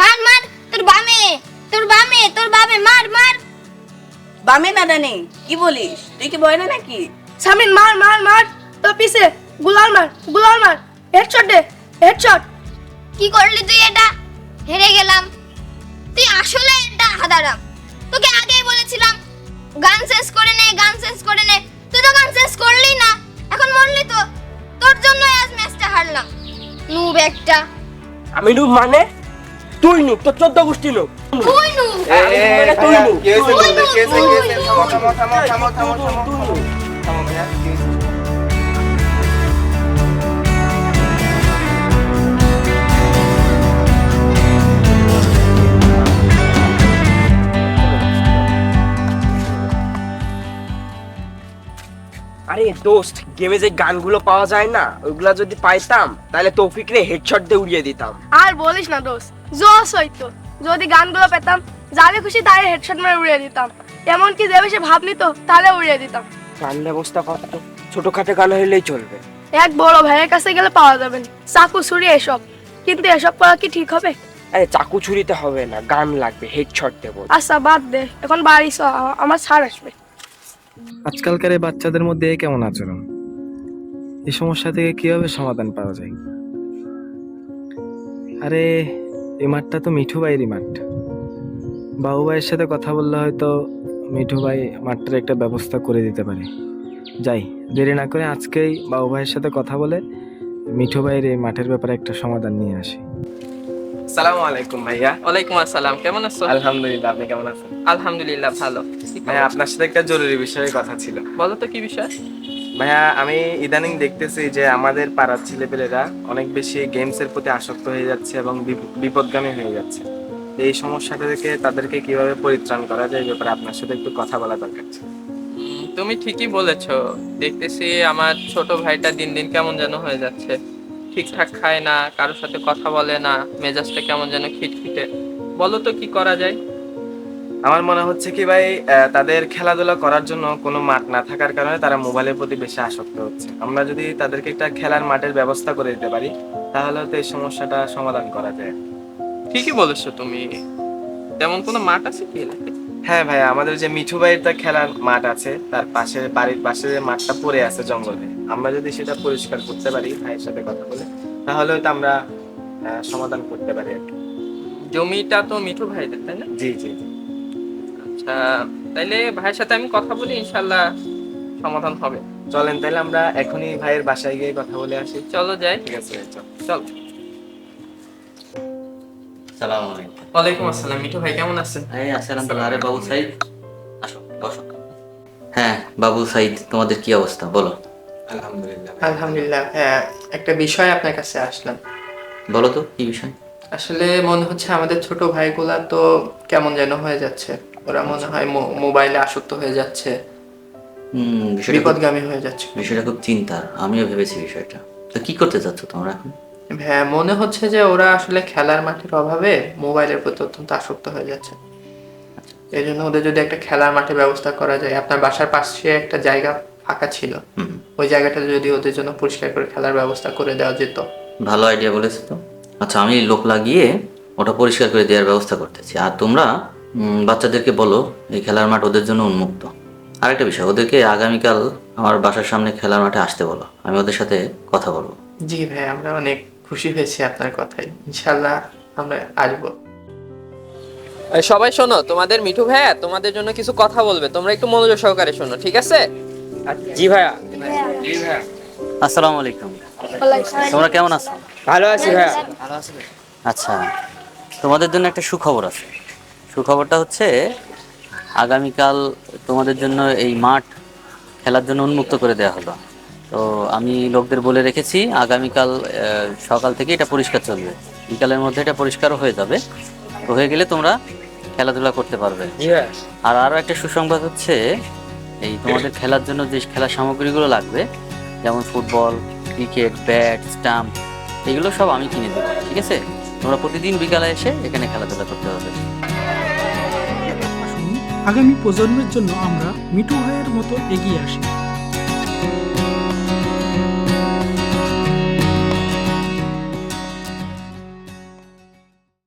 মার মার তোর বামে তোর বামে তোর বামে মার মার। বামে না ডানে কি বলিস? তুই কি বয় না নাকি? সামিন মার মার মার। তো পিছে গুলাল মার গুলাল মার। হেডশট দে হেডশট। কি করলি তুই এটা? হেরে গেলাম। তুই আসলে এটা হাদারাম। তোকে আগেই বলেছিলাম গান শেষ করে নে গান শেষ করে নে। তুই তো গান শেষ করলি না। এখন মরলি তো। তোর জন্যই আজ ম্যাচটা হারলাম। নুব একটা। আমি নুব মানে? তুই নুব তোর চোদ্দ গোষ্ঠী নুব তুই নুব তুই নুব কে হয়েছে তুই বলতে? কে হয়েছে? কে হয়েছে? তুই থামো, থামো, থামো, থামো, থামো, থামো, তুই থামো। নুব। থামো ভাইয়া, কি হয়েছে? আরে দোস্ত গেমে যে গানগুলো পাওয়া যায় না ওইগুলা যদি পাইতাম তাহলে তৌফিক রে হেডশট দিয়ে উড়িয়ে দিতাম আর বলিস না দোস্ত জোস হইতো যদি গানগুলো পেতাম যারে খুশি তারে হেডশট মেরে উড়িয়ে দিতাম। এমনকি যে বেশি ভাব নিত তাহলে উড়িয়ে দিতাম। গান ব্যবস্থা কত ছোটখাটো গান হইলেই চলবে। এক বড় ভাইয়ের কাছে গেলে পাওয়া যাবে না। চাকু ছুরি এসব। কিন্তু এসব করা কি ঠিক হবে? আরে চাকু ছুরিতে হবে না। গান লাগবে হেডশট দেবো। আচ্ছা বাদ দে। এখন বাড়ি চ। আমার ছাড় আসবে। আজকালকার এই বাচ্চাদের মধ্যে কেমন আচরণ? এই সমস্যা থেকে কীভাবে সমাধান পাওয়া যায়? আরে এই মাঠটা তো মিঠু ভাইয়েরই মাঠ। বাবু ভাইয়ের সাথে কথা বললে হয়তো মিঠু ভাই মাঠটার একটা ব্যবস্থা করে দিতে পারে। যাই দেরি না করে আজকেই বাবু ভাইয়ের সাথে কথা বলে মিঠু ভাইয়ের এই মাঠের ব্যাপারে একটা সমাধান নিয়ে আসি। সালামু আলাইকুম ভাইয়া। ওয়ালাইকুম আসসালাম কেমন আছো? আলহামদুলিল্লাহ আপনি কেমন আছেন? আলহামদুলিল্লাহ ভালো। ভাইয়া আপনার সাথে একটা জরুরি বিষয়ে কথা ছিল। বলো তো কি বিষয়? ভাইয়া, আমি ইদানিং দেখতেছি যে আমাদের পাড়ার ছেলেপেলেরা অনেক বেশি গেমস এর প্রতি আসক্ত হয়ে যাচ্ছে এবং বিপ- বিপদগামী হয়ে যাচ্ছে। এই সমস্যাটা থেকে তাদেরকে কীভাবে পরিত্রাণ করা যায় ব্যাপারে আপনার সাথে একটু কথা বলা দরকার তুমি ঠিকই বলেছ। দেখতেছি আমার ছোট ভাইটা দিন দিন কেমন যেন হয়ে যাচ্ছে। ঠিকঠাক খায় না, কারোর সাথে কথা বলে না, মেজাজটা কেমন যেন খিটখিটে। বলো তো কি করা যায়? আমার মনে হচ্ছে কি ভাই তাদের খেলাধুলা করার জন্য কোনো মাঠ না থাকার কারণে তারা মোবাইলের প্রতি বেশি আসক্ত হচ্ছে। আমরা যদি তাদেরকে একটা খেলার মাঠের ব্যবস্থা করে দিতে পারি তাহলে তো এই সমস্যাটা সমাধান করা যায়। ঠিকই বলেছ তুমি। তেমন কোনো মাঠ আছে কি? হ্যাঁ ভাই আমাদের যে মিঠু ভাইয়ের একটা খেলার মাঠ আছে তার পাশে বাড়ির পাশে যে মাঠটা পড়ে আছে জঙ্গলে। আমরা যদি সেটা পরিষ্কার করতে পারি ভাইয়ের সাথে কথা বলে তাহলে তো আমরা সমাধান করতে পারি। জমিটা তো মিঠু ভাইদের তাই না? জি জি জি। আচ্ছা তাইলে ভাইয়ের সাথে আমি কথা বলি ইনশাল্লাহ সমাধান হবে। চলেন তাহলে আমরা এখনই ভাইয়ের বাসায় গিয়ে কথা বলে আসি। চলো যাই। ঠিক আছে ভাই, চল। চল। সালাম আলাইকুম। আসসালাম। মিঠু ভাই কেমন আছেন? এই আসসালাম আরে বাবু সাইদ। আসো বসো। হ্যাঁ বাবু সাইদ তোমাদের কি অবস্থা? বলো। আলহামদুলিল্লাহ। আলহামদুলিল্লাহ। হ্যাঁ একটা বিষয় আপনার কাছে আসলাম। বলো তো কি বিষয়? আসলে মনে হচ্ছে আমাদের ছোট ভাইগুলা তো কেমন যেন হয়ে যাচ্ছে। ওরা মনে হয় মোবাইলে আসক্ত হয়ে যাচ্ছে বিপদগামী হয়ে যাচ্ছে। বিষয়টা খুব চিন্তার আমিও ভেবেছি বিষয়টা। তো কি করতে চাচ্ছ তোমরা এখন? হ্যাঁ মনে হচ্ছে যে ওরা আসলে খেলার মাঠের অভাবে মোবাইলের প্রতি অত্যন্ত আসক্ত হয়ে যাচ্ছে। এই জন্য ওদের যদি একটা খেলার মাঠের ব্যবস্থা করা যায় আপনার বাসার পাশে একটা জায়গা ফাঁকা ছিল হুম। ওই জায়গাটা যদি ওদের জন্য পরিষ্কার করে খেলার ব্যবস্থা করে দেওয়া যেত। ভালো আইডিয়া বলেছ তো। আচ্ছা আমি লোক লাগিয়ে ওটা পরিষ্কার করে দেওয়ার ব্যবস্থা করতেছি। আর তোমরা বাচ্চাদেরকে বলো এই খেলার মাঠ ওদের জন্য উন্মুক্ত। আরেকটা বিষয় ওদেরকে আগামীকাল আমার বাসার সামনে খেলার মাঠে আসতে বলো আমি ওদের সাথে কথা বলব। জি ভাই আমরা অনেক খুশি হয়েছি আপনার কথায়। ইনশাল্লাহ আমরা আসব। সবাই শোনো তোমাদের মিঠু ভাইয়া তোমাদের জন্য কিছু কথা বলবে তোমরা একটু মনোযোগ সহকারে শোনো ঠিক আছে? জি ভাইয়া। আসসালামু আলাইকুম। তোমরা কেমন আছো? ভালো আছি ভাইয়া। ভালো আছি। আচ্ছা তোমাদের জন্য একটা সুখবর আছে। সুখবরটা হচ্ছে আগামীকাল তোমাদের জন্য এই মাঠ খেলার জন্য উন্মুক্ত করে দেওয়া হলো। তো আমি লোকদের বলে রেখেছি আগামীকাল সকাল থেকে এটা পরিষ্কার চলবে। বিকালের মধ্যে এটা পরিষ্কারও হয়ে যাবে। তো হয়ে গেলে তোমরা খেলাধুলা করতে পারবে। আর আরও একটা সুসংবাদ হচ্ছে এই তোমাদের খেলার জন্য যে খেলার সামগ্রীগুলো লাগবে যেমন ফুটবল ক্রিকেট ব্যাট স্টাম্প এগুলো সব আমি কিনে দেবো ঠিক আছে? তোমরা প্রতিদিন বিকালে এসে এখানে খেলাধুলা করতে হবে আসুন আগামী প্রজন্মের জন্য আমরা মিঠু ভাইয়ের মতো এগিয়ে আসি।